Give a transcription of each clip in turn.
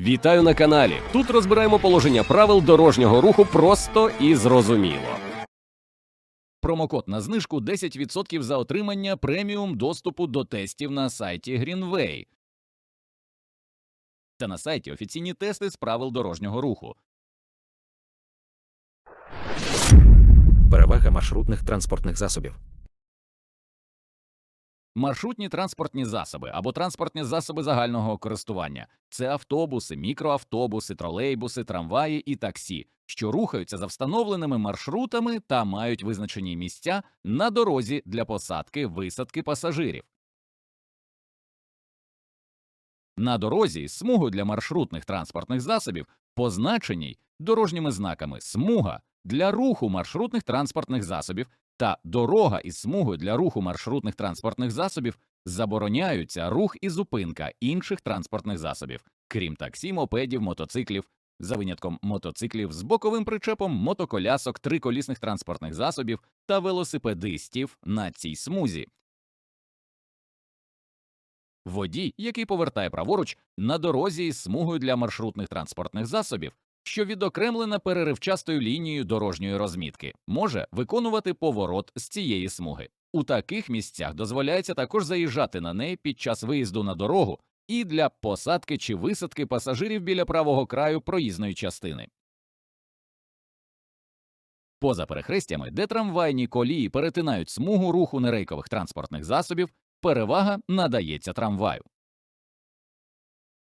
Вітаю на каналі. Тут розбираємо положення правил дорожнього руху просто і зрозуміло. Промокод на знижку 10% за отримання преміум доступу до тестів на сайті Greenway та на сайті офіційні тести з правил дорожнього руху. Перевага маршрутних транспортних засобів. Маршрутні транспортні засоби або транспортні засоби загального користування це автобуси, мікроавтобуси, тролейбуси, трамваї і таксі, що рухаються за встановленими маршрутами та мають визначені місця на дорозі для посадки висадки пасажирів. На дорозі смугу для маршрутних транспортних засобів позначеній дорожніми знаками смуга для руху маршрутних транспортних засобів та дорога із смугою для руху маршрутних транспортних засобів забороняються рух і зупинка інших транспортних засобів, крім таксі, мопедів, мотоциклів, за винятком мотоциклів з боковим причепом, мотоколясок, триколісних транспортних засобів та велосипедистів на цій смузі. Водій, який повертає праворуч на дорозі із смугою для маршрутних транспортних засобів, що відокремлена переривчастою лінією дорожньої розмітки, може виконувати поворот з цієї смуги. У таких місцях дозволяється також заїжджати на неї під час виїзду на дорогу і для посадки чи висадки пасажирів біля правого краю проїзної частини. Поза перехрестями, де трамвайні колії перетинають смугу руху нерейкових транспортних засобів, перевага надається трамваю.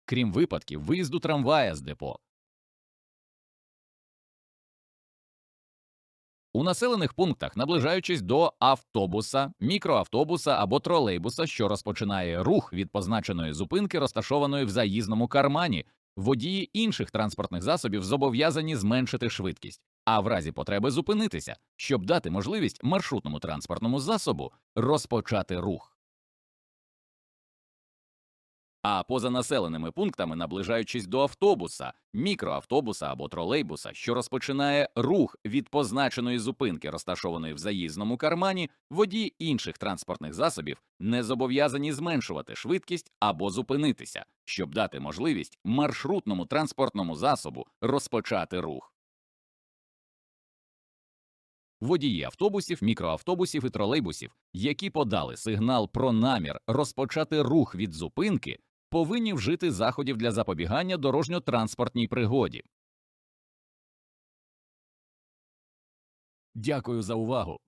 Крім випадків виїзду трамвая з депо, У населених пунктах, наближаючись до автобуса, мікроавтобуса або тролейбуса, що розпочинає рух від позначеної зупинки, розташованої в заїзному кармані, водії інших транспортних засобів зобов'язані зменшити швидкість, а в разі потреби зупинитися, щоб дати можливість маршрутному транспортному засобу розпочати рух. А поза населеними пунктами, наближаючись до автобуса, мікроавтобуса або тролейбуса, що розпочинає рух від позначеної зупинки, розташованої в заїзному кармані, водії інших транспортних засобів не зобов'язані зменшувати швидкість або зупинитися, щоб дати можливість маршрутному транспортному засобу розпочати рух. Водії автобусів, мікроавтобусів і тролейбусів, які подали сигнал про намір розпочати рух від зупинки, повинні вжити заходів для запобігання дорожньо-транспортній пригоді. Дякую за увагу.